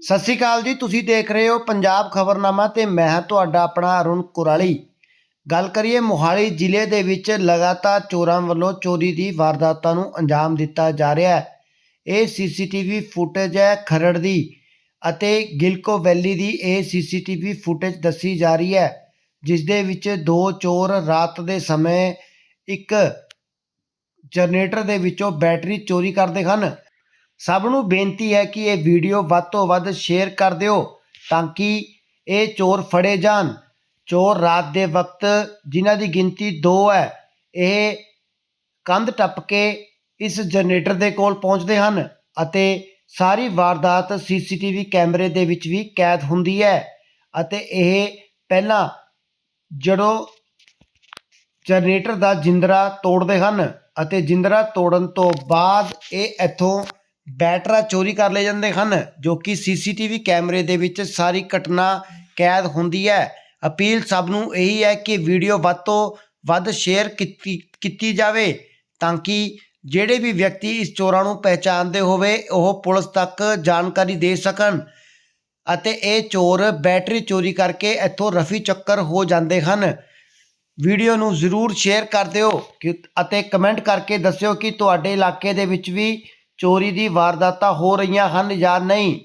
ਸਤਿ ਸ਼੍ਰੀ ਅਕਾਲ ਜੀ, ਤੁਸੀਂ ਦੇਖ ਰਹੇ ਹੋ ਪੰਜਾਬ ਖਬਰਨਾਮਾ ਤੇ ਮੈਂ ਹਾਂ ਤੁਹਾਡਾ ਆਪਣਾ ਅਰੁਣ ਕੁਰਾਲੀ। ਗੱਲ ਕਰੀਏ ਮੋਹਾਲੀ ਜ਼ਿਲ੍ਹੇ ਦੇ ਵਿੱਚ ਲਗਾਤਾਰ ਚੋਰਾਂ ਵੱਲੋਂ ਚੋਰੀ ਦੀ ਵਾਰਦਾਤਾਂ ਨੂੰ ਅੰਜਾਮ ਦਿੱਤਾ ਜਾ ਰਿਹਾ ਹੈ। ਇਹ ਸੀਸੀਟੀਵੀ ਫੁਟੇਜ ਹੈ ਖਰੜ ਦੀ ਅਤੇ ਗਿਲਕੋ ਵੈਲੀ ਦੀ ਇਹ ਸੀਸੀਟੀਵੀ ਫੁਟੇਜ ਦੱਸੀ ਜਾ ਰਹੀ ਹੈ, ਜਿਸ ਦੇ ਵਿੱਚ ਦੋ ਚੋਰ ਰਾਤ ਦੇ ਸਮੇਂ ਇੱਕ ਜਨਰੇਟਰ ਦੇ ਵਿੱਚੋਂ ਬੈਟਰੀ ਚੋਰੀ ਕਰਦੇ ਹਨ ਸਭ ਨੂੰ ਬੇਨਤੀ ਹੈ ਕਿ ਇਹ ਵੀਡੀਓ ਵੱਧ ਤੋਂ ਵੱਧ ਸ਼ੇਅਰ ਕਰ ਦਿਓ ਤਾਂ ਕਿ ਇਹ ਚੋਰ ਫੜੇ ਜਾਣ। ਚੋਰ ਰਾਤ ਦੇ ਵਕਤ ਜਿਨ੍ਹਾਂ ਦੀ ਗਿਣਤੀ 2 ਹੈ, ਇਹ ਕੰਧ ਟੱਪ ਕੇ ਇਸ ਜਨਰੇਟਰ ਦੇ ਕੋਲ ਪਹੁੰਚਦੇ ਹਨ ਅਤੇ ਸਾਰੀ ਵਾਰਦਾਤ ਸੀਸੀਟੀਵੀ ਕੈਮਰੇ ਦੇ ਵਿੱਚ ਵੀ ਕੈਦ ਹੁੰਦੀ ਹੈ ਅਤੇ ਇਹ ਪਹਿਲਾਂ ਜਦੋਂ ਜਨਰੇਟਰ ਦਾ ਜਿੰਦਰਾ ਤੋੜਦੇ ਹਨ ਅਤੇ ਜਿੰਦਰਾ ਤੋੜਨ ਤੋਂ ਬਾਅਦ ਇਹ ਇੱਥੋਂ ਬੈਟਰਾ ਚੋਰੀ ਕਰ ਲਏ ਜਾਂਦੇ ਹਨ, ਜੋ ਕਿ ਸੀਸੀਟੀਵੀ ਕੈਮਰੇ ਦੇ ਵਿੱਚ ਸਾਰੀ ਘਟਨਾ ਕੈਦ ਹੁੰਦੀ ਹੈ। ਅਪੀਲ ਸਭ ਨੂੰ ਇਹੀ ਹੈ ਕਿ ਵੀਡੀਓ ਵੱਧ ਤੋਂ ਵੱਧ ਸ਼ੇਅਰ ਕੀਤੀ ਕੀਤੀ ਜਾਵੇ ਤਾਂ ਕਿ ਜਿਹੜੇ ਵੀ ਵਿਅਕਤੀ ਇਸ ਚੋਰਾਂ ਨੂੰ ਪਹਿਚਾਣਦੇ ਹੋਵੇ, ਉਹ ਪੁਲਿਸ ਤੱਕ ਜਾਣਕਾਰੀ ਦੇ ਸਕਣ ਅਤੇ ਇਹ ਚੋਰ ਬੈਟਰੀ ਚੋਰੀ ਕਰਕੇ ਇੱਥੋਂ ਰਫੀ ਚੱਕਰ ਹੋ ਜਾਂਦੇ ਹਨ। ਵੀਡੀਓ ਨੂੰ ਜ਼ਰੂਰ ਸ਼ੇਅਰ ਕਰ ਦਿਓ ਕਿ, ਅਤੇ ਕਮੈਂਟ ਕਰਕੇ ਦੱਸਿਓ ਕਿ ਤੁਹਾਡੇ ਇਲਾਕੇ ਦੇ ਵਿੱਚ ਵੀ ਚੋਰੀ ਦੀ ਵਾਰਦਾਤਾਂ ਹੋ ਰਹੀਆਂ ਹਨ ਜਾਂ ਨਹੀਂ?